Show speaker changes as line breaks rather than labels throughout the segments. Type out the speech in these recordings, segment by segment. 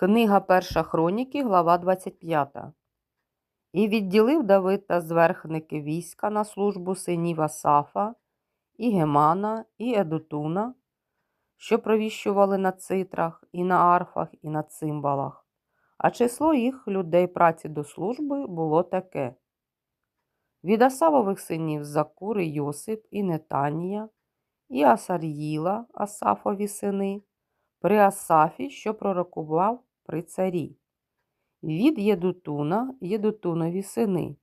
Книга Перша Хроніки, глава 25. І відділив Давид та зверхники війська на службу синів Асафа, і Гемана, і Едутуна, що провіщували на цитрах, і на арфах, і на цимбалах. А число їх людей праці до служби було таке. Від Асавових синів Закури Йосип і Нетанія, і Асар'їла, Асафові сини, при Асафі, що пророкував при царі. Від Єдутуна Єдутунові сини,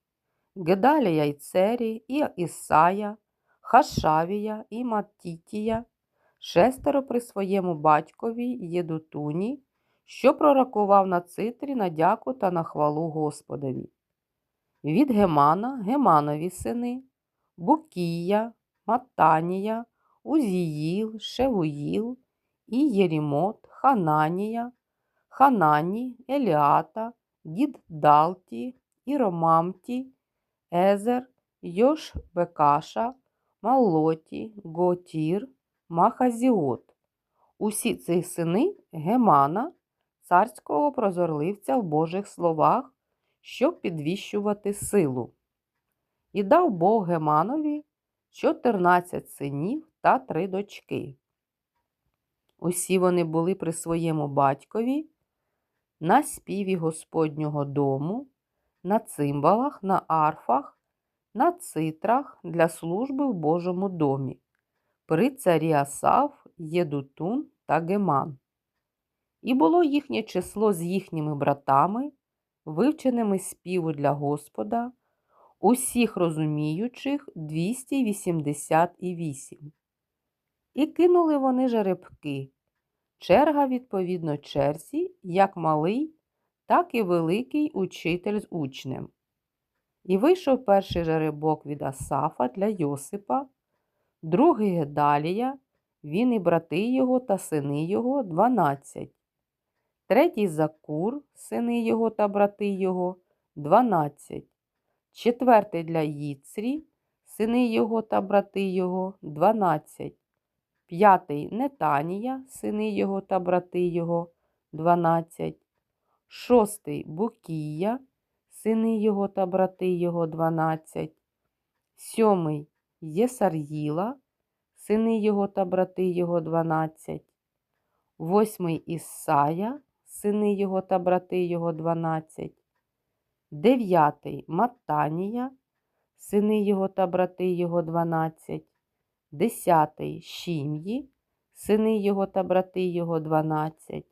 Гедалія й Цері, і Ісая, Хашавія і Матітія, шестеро при своєму батькові Єдутуні, що пророкував на цитрі на дяку та на хвалу Господові. Від Гемана Геманові сини, Букія, Матанія, Узіїл, Шевуїл, і Єрімот, Хананія, Ханані, Еліата, Дід Далті, Іромамті, Езер, Йош Бекаша, Малоті, Готір, Махазіот. Усі ці сини Гемана, царського прозорливця в Божих словах, щоб підвіщувати силу. І дав Бог Геманові 14 синів та три дочки. Усі вони були при своєму батькові, на співі Господнього дому, на цимбалах, на арфах, на цитрах для служби в Божому домі, при царі Асав, Єдутун та Геман. І було їхнє число з їхніми братами, вивченими співу для Господа, усіх розуміючих 288. І кинули вони жеребки. Черга, відповідно, черзі, як малий, так і великий учитель з учнем. І вийшов перший жеребок від Асафа для Йосипа, другий Гедалія, він і брати його та сини його дванадцять, третій Закур, сини його та брати його дванадцять, четвертий для Їцрі, сини його та брати його дванадцять п'ятий Нетанія, сини його та брати його, дванадцять, шостий Букія, сини його та брати його, дванадцять, сьомий Єсар'їла, сини його та брати його, дванадцять, восьмий Ісая, сини його та брати його, дванадцять, дев'ятий Матанія, сини його та брати його, дванадцять, десятий Шім'ї, сини його та брати його дванадцять,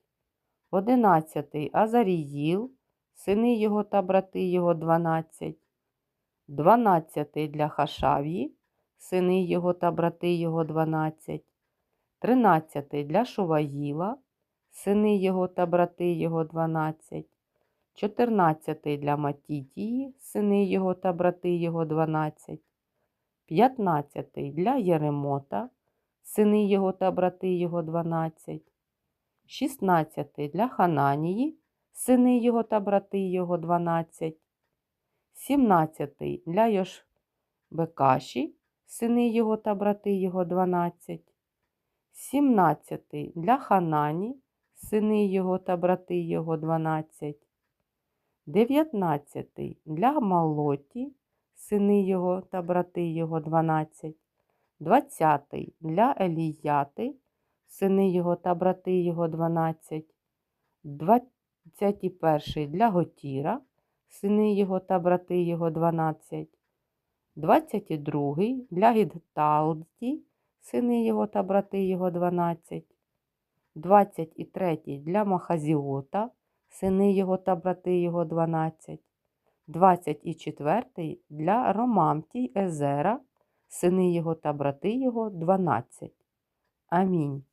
одинадцятий Азаріїл, сини його та брати його дванадцять, дванадцятий для Хашав'ї, сини його та брати його дванадцять, тринадцятий для Шуваїла, сини його та брати його дванадцять, чотирнадцятий для Матітії, сини його та брати його дванадцять. 15 для Єремота, сини його та брати його 12, 16 для Хананії, сини його та брати його 12, 17 для Йошбекаші, сини його та брати його 12, 17 для Ханані, сини його та брати його 12, 19 для Малоті, сини його та брати його дванадцять, двадцятий для Еліяти, сини його та брати його дванадцять, двадцять перший для Готіра, сини його та брати його дванадцять, двадцять другий для Гідталді, сини його та брати його дванадцять, двадцять і третій для Махазіота, сини його та брати його дванадцять. 24 для Ромамтій Езера, сини його та брати його 12. Амінь.